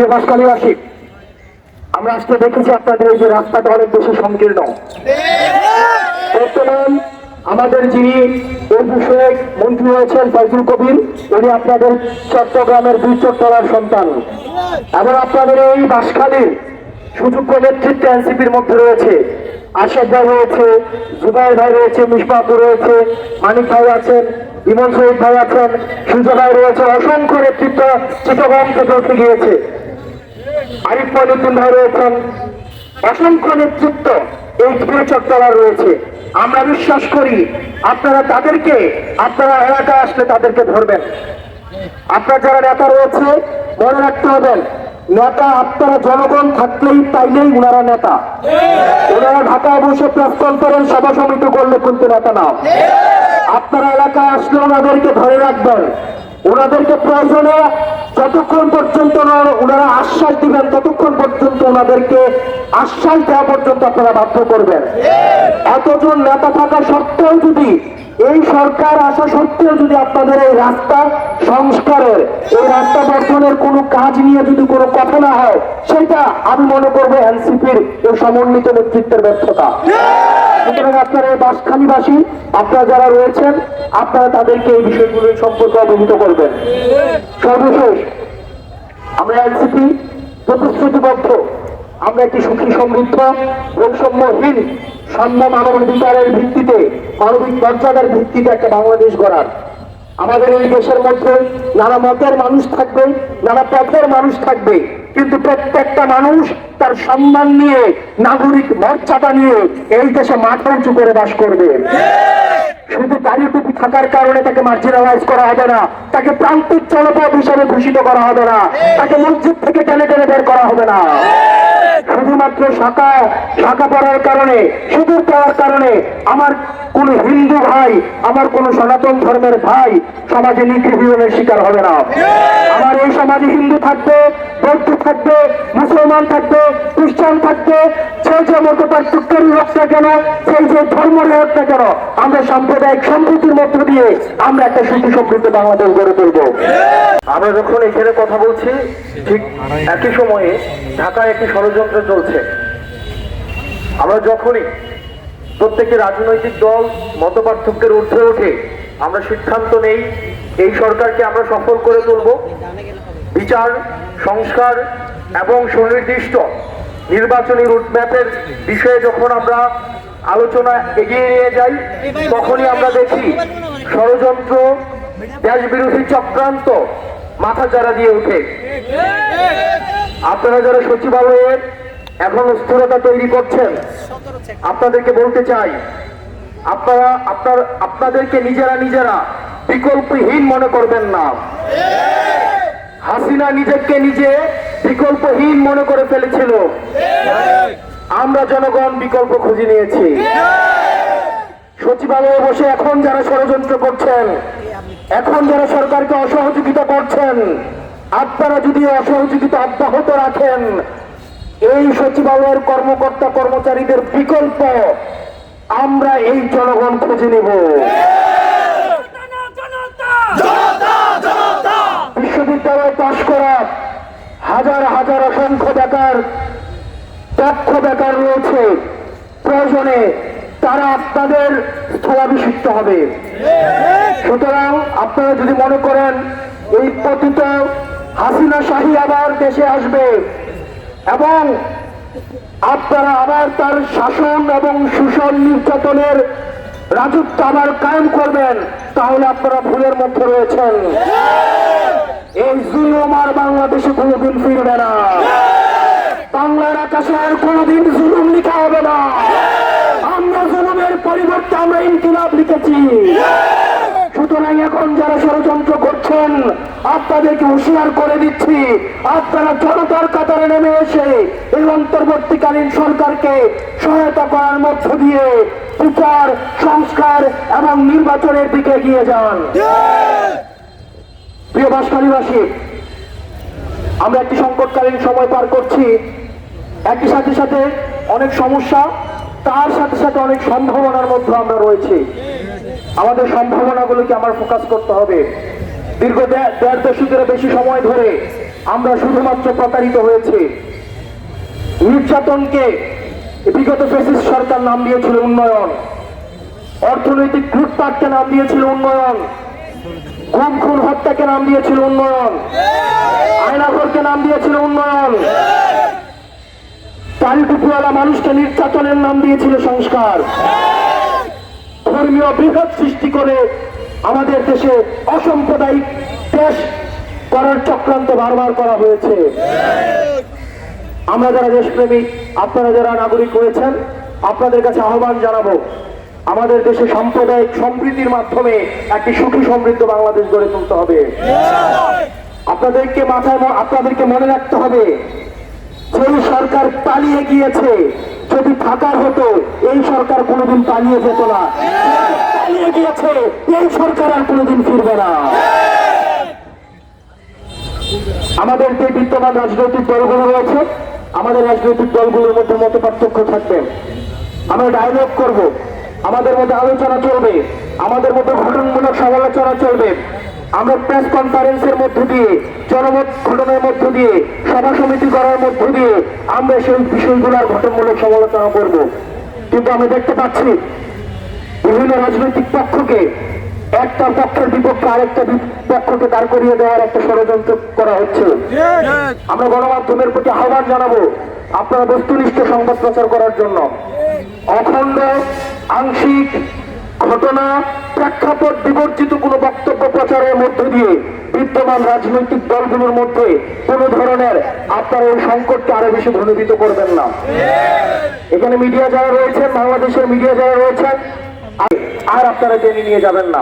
প্রিয় বাসকালীবাসী আমরা আজকে দেখেছি আপনাদের যে রাস্তাটা অনেক বেশি সংকীর্ণ। বর্তমান আমাদের যিনি বিষয়ে মন্ত্রী রয়েছেন ফজলুল কবির, উনি আপনাদের চট্টগ্রামের দুই চট্টলার সন্তান। এবং আপনাদের এই বাসখালীর সুযোগ্য নেতৃত্বে এনসিপির মধ্যে রয়েছে আশাদ ভাই রয়েছে, জুবাইর ভাই রয়েছে মিসবাবু রয়েছে, মানিক ভাই আছেন, ইমন শহীদ ভাই আছেন সুজয় ভাই রয়েছে, অসংখ্য নেতৃত্ব চিটগাং থেকে উঠে গিয়েছে। আরিফ মহিউদ্দিন ভাই রয়েছেন অসংখ্য নেতৃত্ব এই প্রিয় চট্টলা রয়েছে। আমরা বিশ্বাস করি আপনারা তাদেরকে, আপনারা এলাকায় আসলে তাদেরকে ধরবেন। আপনার যারা নেতা রয়েছে, মনে রাখতে হবেন নেতা আপনারা জনগণ থাকলেই তাইলেই উনারা নেতা। ওনারা ঢাকায় বসে প্রেস কনফারেন্স সভা সমিতি করলে কিন্তু নেতা না। আপনারা এলাকায় আসলে ওনাদেরকে ধরে রাখবেন। ওনাদেরকে প্রয়োজনে যতক্ষণ পর্যন্ত ওনারা আশ্বাস দিবেন, ততক্ষণ পর্যন্ত ওনাদেরকে আশ্বাস দেওয়া পর্যন্ত আপনারা বাধ্য করবেন। এতজন নেতা থাকা সত্ত্বেও যদি এই সরকার আসা সত্ত্বেও যদি আপনাদের এই রাস্তা সংস্কারের, এই রাস্তা বর্ধনের কোনো কাজ নিয়ে যদি কোনো কথা না হয়, সেটা আমি মনে করব এনসিপির এই সমন্বিত নেতৃত্বের ব্যর্থতা। সুতরাং আপনারা এই বাসখালীবাসী আপনারা যারা রয়েছেন, আপনারা তাদেরকে এই বিষয়গুলো সম্পর্কে অবহিত করবেন। সর্বশেষ, আমরা এনসিপি প্রতিশ্রুতিবদ্ধ। আমরা একটি সুখী সমৃদ্ধ, বৈষম্যহীন সাম্য মানবাধিকারের ভিত্তিতে, মানবিক মর্যাদার ভিত্তিতে একটা বাংলাদেশ গড়ার। আমাদের এই দেশের মধ্যে নানা মতের মানুষ থাকবে, নানা পথের মানুষ থাকবে। কিন্তু প্রত্যেকটা মানুষ তার সম্মান নিয়ে, নাগরিক মর্যাদা নিয়ে এই দেশে মাথা উঁচু করে বাস করবে। শুধু দাঁড়িয়েটুকু থাকার কারণে তাকে মার্জিনালাইজ করা হবে না, তাকে প্রান্তিক জনপদ হিসাবে ঘোষিত করা হবে না, তাকে মসজিদ থেকে টেনে টেনে বের করা হবে না। শুধুমাত্র শাখা শাখা পড়ার কারণে, সুদূর পাওয়ার কারণে আমার কোন হিন্দু ভাই, আমার কোন সনাতন ধর্মের ভাই সমাজে নিগৃহীনের শিকার হবে না। আমার এই সমাজে হিন্দু থাকবে, বৌদ্ধ থাকবে, মুসলমান থাকবে, খ্রিস্টান থাকবে আমরা যখন এখানে কথা বলছি, ঠিক একই সময়ে ঢাকায় একটি ষড়যন্ত্র চলছে। আমরা যখনই প্রত্যেকটি রাজনৈতিক দল মত পার্থক্যের ঊর্ধ্বে ওঠে আমরা সিদ্ধান্ত নেই, এই সরকারকে আমরা সফল করে তুলব। বিচার, সংস্কার এবং সুনির্দিষ্ট নির্বাচনী রুটম্যাপের বিষয়ে যখন আমরা আলোচনা এগিয়ে নিয়ে যাই, তখনই আমরা দেখি ষড়যন্ত্র দেশ বিরোধী চক্রান্ত মাথা চারা দিয়ে ওঠে। আপনারা যারা সচিবালয়ের এখন স্থিরতা তৈরি করছেন, আপনাদেরকে বলতে চাই, আপনারা, আপনার, আপনাদেরকে নিজেরা নিজেরা বিকল্পহীন মনে করবেন না। হাসিনা নিজেকে নিজে বিকল্পহীন মনে করে ফেলেছিল। আমরা জনগণ বিকল্প খুঁজে নিয়েছি। সচিবালয়ে বসে এখন যারা ষড়যন্ত্র করছেন, এখন যারা সরকারকে অসহযোগিতা করছেন, আপনারা যদি অসহযোগিতা অব্যাহত রাখেন, এই সচিবালয়ের কর্মকর্তা কর্মচারীদের বিকল্প আমরা এই জনগণ খুঁজে নেব। হাজার হাজার অসংখ্য বেকার, দক্ষ বেকার রয়েছে। প্রয়োজনে তারা আপনাদের স্থলাভিষিক্ত হবে। সুতরাং আপনারা যদি মনে করেন, এই পতিত হাসিনা শাহী আবার দেশে আসবে এবং আপনারা আবার তার শাসন এবং শোষণ নির্যাতনের রাজত্ব আবার কায়েম করবেন, তাহলে আপনারা ভুলের মধ্যে রয়েছেন। এই জুলুম আর বাংলাদেশে কোনোদিন ফিরবে না। বাংলার আকাশে আর কোনোদিন জুলুম লিখা হবে না। আমরা জুলুমের পরিবর্তে আমরা ইনকিলাব লিখেছি। সুতরাং এখন যারা ষড়যন্ত্র করছেন, আপনাদেরকে হুঁশিয়ার করে দিচ্ছি, আপনারা জনতার কাতারে নেমে এসে এই অন্তর্বর্তীকালীন সরকারকে সহায়তা করার মধ্য দিয়ে বিচার, সংস্কার এবং নির্বাচনের দিকে এগিয়ে যান। প্রিয় বাসকালীবাসী, আমরা একটি সংকটকালীন সময় পার করছি। একই সাথে সাথে অনেক সমস্যা, তার সাথে সাথে অনেক সম্ভাবনার মধ্যে আমরা রয়েছি। আমাদের সম্ভাবনাগুলোকে আমার ফোকাস করতে হবে? দীর্ঘ দেড় দশকের বেশি সময় ধরে আমরা শুধুমাত্র প্রতারিত হয়েছে। নির্যাতনকে বিগত ফেসিস সরকার নাম দিয়েছিল উন্নয়ন। অর্থনৈতিক লুটপাটকে নাম দিয়েছিল উন্নয়ন। গুম, খুন, হত্যাকে নাম দিয়েছিল উন্নয়ন। আয়নাঘরকে নাম দিয়েছিল উন্নয়ন। টালিটুকুওয়ালা মানুষকে নির্যাতনের নাম দিয়েছিল সংস্কার। ধর্মীয় বৃহৎ সৃষ্টি করে আমাদের দেশে অসাম্প্রদায়িক দেশ করার চক্রান্ত বারবার করা হয়েছে। আমরা যারা দেশপ্রেমিক, আপনারা যারা নাগরিক হয়েছেন, আপনাদের কাছে আহ্বান জানাব, আমাদের দেশে সাম্প্রদায়িক সম্প্রীতির মাধ্যমে একটি সুখী সমৃদ্ধ বাংলাদেশ গড়ে তুলতে হবে। আপনাদেরকে মাথায় আপনাদেরকে মনে রাখতে হবে, যেই সরকার পালিয়ে গিয়েছে যদি থাকার হতো, এই সরকার কোনোদিন পালিয়ে যেত না। পালিয়ে গিয়েছে, এই সরকার আর কোনোদিন ফিরবে না। আমাদের যে বিদ্যমান রাজনৈতিক দলগুলো রয়েছে, আমাদের রাজনৈতিক দলগুলোর মধ্যে মত পার্থক্য থাকবে। আমরা ডায়লগ করব। আমাদের মধ্যে আলোচনা চলবে। আমাদের মধ্যে ঘটনামূলক সমালোচনা চলবে। আমরা প্রেস কনফারেন্সের মধ্য দিয়ে, জনমত ঘটনার মধ্য দিয়ে, সভা সমিতি করার মধ্য দিয়ে আমরা সেই বিষয়গুলোর ঘটনামূলক সমালোচনা করব। কিন্তু আমি দেখতে পাচ্ছি বিভিন্ন রাজনৈতিক পক্ষকে একটা পক্ষের বিপক্ষে আরেকটা পক্ষকে দাঁড় করিয়ে দেওয়ার একটা ষড়যন্ত্র করা হচ্ছে। আমরা গণমাধ্যমের প্রতি আহ্বান জানাব আপনারা বস্তুনিষ্ঠ সংবাদ প্রচার করার জন্য। অখণ্ড, আংশিক ঘটনা প্রেক্ষাপট বিবর্জিত কোনো বক্তব্য প্রচারের মধ্য দিয়ে বিদ্যমান রাজনৈতিক দলগুলোর মধ্যে কোনো ধরনের আপনারা এই সংকটকে আরও বেশি ঘনীভূত করবেন না। এখানে মিডিয়া যারা রয়েছেন, বাংলাদেশের মিডিয়া যারা রয়েছেন আর- আর আপনারা টেনে নিয়ে যাবেন না।